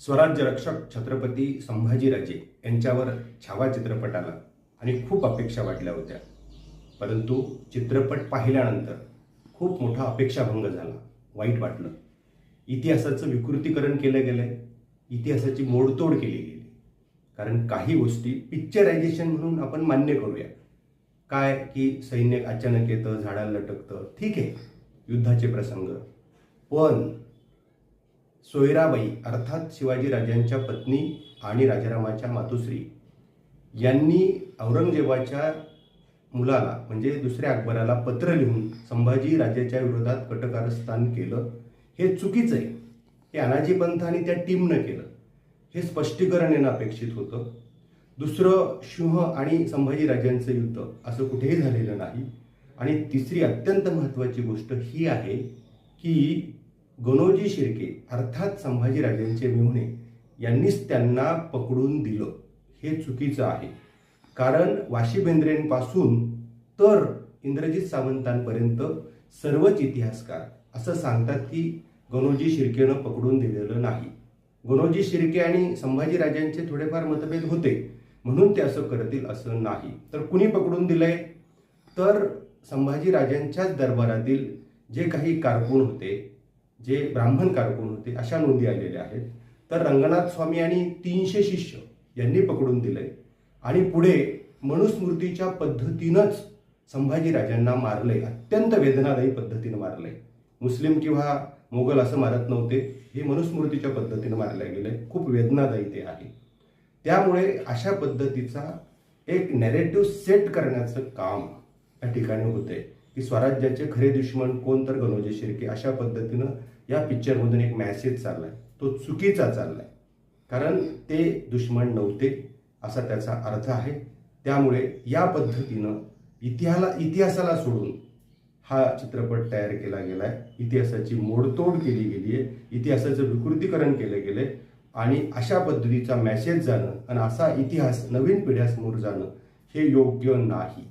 स्वराज्य रक्षक छत्रपती संभाजीराजे यांच्यावर छावा चित्रपट आला आणि खूप अपेक्षा वाटल्या होत्या. परंतु चित्रपट पाहिल्यानंतर खूप मोठा अपेक्षाभंग झाला वाईट वाटलं. इतिहासाचं विकृतीकरण केलं गेलंय इतिहासाची मोडतोड केली गेली. कारण काही गोष्टी पिक्चरायझेशन म्हणून आपण मान्य करूया. काय की सैन्य अचानक येतं झाडाला लटकतं ठीक आहे युद्धाचे प्रसंग. पण सोयराबाई अर्थात शिवाजीराजांच्या पत्नी आणि राजारामाच्या मातुश्री यांनी औरंगजेबाच्या मुलाला म्हणजे दुसऱ्या अकबराला पत्र लिहून संभाजी राजाच्या विरोधात कटकारस्थान केलं. हे चुकीचं आहे. हे अनाजी पंथ आणि त्या टीमनं केलं. हे स्पष्टीकरण येणं अपेक्षित होतं. दुसरं सिंह आणि संभाजीराजांचं युद्ध असं कुठेही झालेलं नाही. आणि तिसरी अत्यंत महत्त्वाची गोष्ट ही आहे की गणोजी शिर्के अर्थात संभाजीराजांचे मेहुणे यांनीच त्यांना पकडून दिलं. हे चुकीचं आहे. कारण वाशी बेंद्रेंपासून तर इंद्रजित सावंतांपर्यंत सर्वच इतिहासकार असं सांगतात की गणोजी शिर्केनं पकडून दिलेलं नाही. गणोजी शिर्के आणि संभाजीराजांचे थोडेफार मतभेद होते. म्हणून ते असं करतील असं नाही. तर कुणी पकडून दिलंय? तर संभाजीराजांच्याच दरबारातील जे काही कारकून होते जे ब्राह्मण कारकून होते अशा नोंदी आलेल्या आहेत. तर रंगनाथ स्वामी आणि तीनशे शिष्य यांनी पकडून दिलंय. आणि पुढे मनुस्मृतीच्या पद्धतीनंच संभाजीराजांना मारलंय. अत्यंत वेदनादायी पद्धतीनं मारलंय. मुस्लिम किंवा मोगल असं मारत नव्हते. हे मनुस्मृतीच्या पद्धतीनं मारलं गेलंय. खूप वेदनादायी ते आहे. त्यामुळे अशा पद्धतीचा एक नॅरेटिव्ह सेट करण्याचं काम या ठिकाणी होतंय. की स्वराज्याचे खरे दुश्मन कोण तर गणोजे शिर्के अशा पद्धतीनं या पिक्चरमधून एक मॅसेज चाललाय. तो चुकीचा चाललाय. कारण ते दुश्मन नव्हते असा त्याचा अर्थ आहे. त्यामुळे या पद्धतीनं इतिहाला इतिहासाला सोडून हा चित्रपट तयार केला गेलाय. इतिहासाची मोडतोड केली गेली आहे इतिहासाचं विकृतीकरण केलं गेलं आहे आणि अशा पद्धतीचा मॅसेज जाणं आणि असा इतिहास नवीन पिढ्यासमोर जाणं हे योग्य नाही.